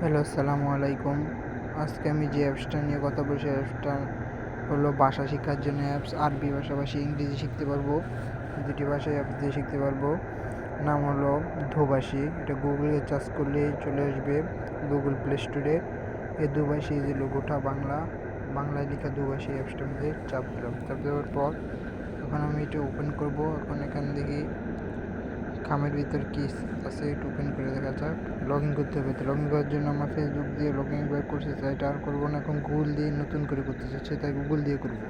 Hello, আসসালামু আলাইকুম। আজকে আমি যে অ্যাপসটা নিয়ে কথা বলছি অ্যাপসটা হলো ভাষা শেখার জন্য অ্যাপস আরবি ভাষাভাষী, ইংরেজি শিখতে পারব, দুটি ভাষায় অ্যাপস দিয়ে শিখতে পারব। নাম হলো ধোভাষী এটা গুগলে চার্জ করলে চলে আসবে গুগল প্লে স্টোরে এই দুভাষী যে লোগোটা বাংলা, বাংলায় লেখা দুভাষী অ্যাপসটা মধ্যে চাপ দিলাম। চাপ দেওয়ার পর এখন আমি এটা ওপেন করব। এখন এখান থেকে খামের ভিতর কি আছে একটু ওপেন করে দেখা যাক। লগ ইন করতে হবে তো লগ ইন করার জন্য আমার ফেসবুক দিয়ে লগ ইন করছি এটা আর করব না। এখন গুগল দিয়ে নতুন করে করতে চাচ্ছি, তাই গুগল দিয়ে করব।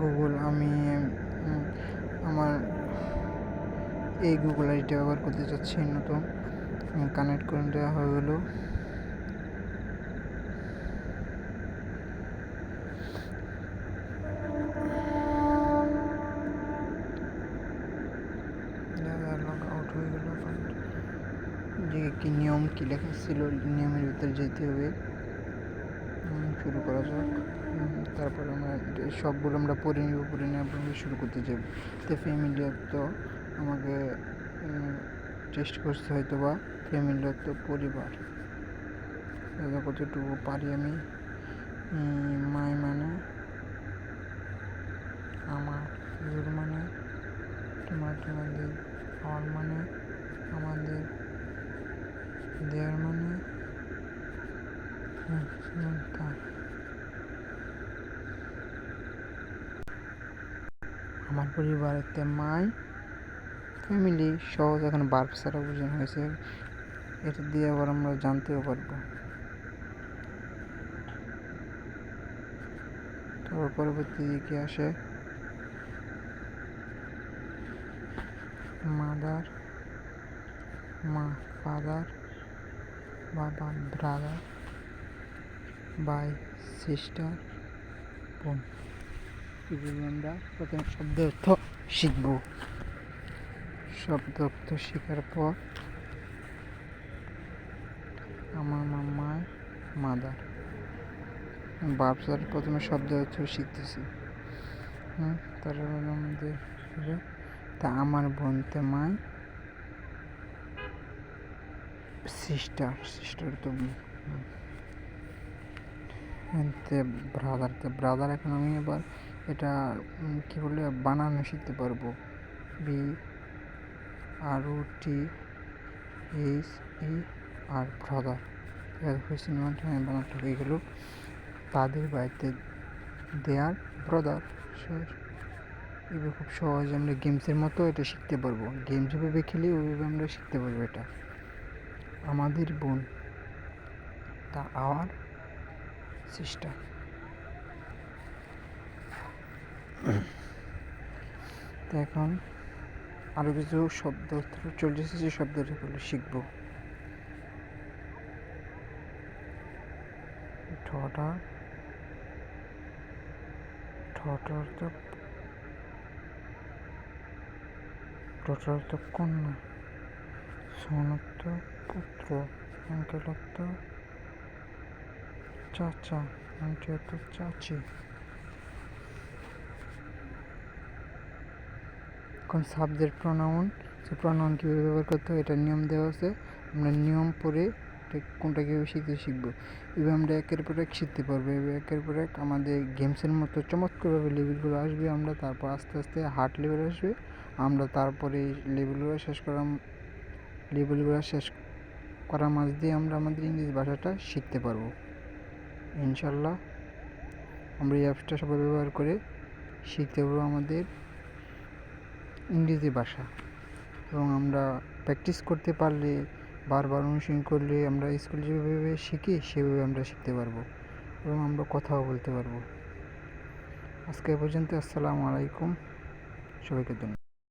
গুগল আমি আমার এই গুগল আইডিটা ব্যবহার করতে চাচ্ছি নতুন। কানেক্ট করে দেওয়া হয়ে গেলো। আউট হয়ে গেল যে কি নিয়ম, কি লেখা ছিল, নিয়মের ভিতরে যেতে হবে। শুরু করা যাক। তারপর আমরা সবগুলো আমরা পড়ে নিব, পড়ে নিয়ে আপনাকে শুরু করতে যাব তো ফ্যামিলি তো আমাকে টেস্ট করতে হয়তো বা ফ্যামিলি তো পরিবার। কতটুকু পারি আমি। মাই মানে আমার মানে তোমার তোমাদের হওয়ার মানে? আমাদের দেওয়ার মানে? আমার পরিবারেতে মাই ফ্যামিলি সহজ এখন বার্ব ছাড়া বোঝানো হয়েছে। এটা দিয়ে আবার আমরা জানতেও পারব। তারপর পরবর্তী দিকে আসে। মাদার, মা ফাদার, বাবা ব্রাদার, বাই সিস্টার, বোন। এগুলো আমরা প্রথমে শব্দ অর্থ শিখব। শব্দ অর্থ শেখার পর আমার মামার মাদার। বাপসার প্রথমে শব্দ অর্থ শিখতেছি। হুম, তারপর আমাদের তা আমার বোনতে মায় সিস্টার সিস্টার তো ব্রাদার তো ব্রাদার এখন আমি এবার এটা কী বলে, বানানো শিখতে পারব। B R O T H E R brother সিনেমাটা আমি বানাতে হয়ে গেল। তাদের বাড়িতে দেয়ার ব্রাদার এবার খুব সহজে আমরা গেমসের মতো এটা শিখতে পারব। গেম যেভাবে খেলি ওইভাবে আমরা শিখতে পারব এটা। আমাদের বোন, তা আওয়ার সিস্টার। তো এখন আরও কিছু শব্দ চলে এসেছে শব্দগুলো শিখব। ঠটা ঠটার তো কন্যা সোনত্ব পুত্র অঙ্কেলত্ব চাচা অঙ্কেলত চাচি। এখন সাবজেক্ট প্রনাউন সে প্রনাউন কীভাবে ব্যবহার করতে হয়? এটা নিয়ম দেওয়া আছে। আমরা নিয়ম পড়ে কোনটা কীভাবে শিখতে শিখব? এভাবে আমরা একের পর এক শিখতে পারব এবার একের পর এক আমাদের গেমসের মতো চমৎকারভাবে লেভেলগুলো আসবে, আমরা তারপর আস্তে আস্তে হার্ড লেভেল আসবে, আমরা তারপরে লেভেলগুলো শেষ করার লেভেলগুলো শেষ করার মাঝ দিয়ে আমরা আমাদের ইংরেজি ভাষাটা শিখতে পারব। ইনশাল্লাহ আমরা এই অ্যাপসটা সবাই ব্যবহার করে শিখতে পারব আমাদের ইংরেজি ভাষা এবং আমরা প্র্যাকটিস করতে পারলে বারবার অনুশীলন করলে আমরা স্কুলে যেভাবে শিখি, সেভাবে আমরা শিখতে পারব এবং আমরা কথাও বলতে পারব। আজকে পর্যন্ত, আসসালামু আলাইকুম। সবাইকে ধন্যবাদ।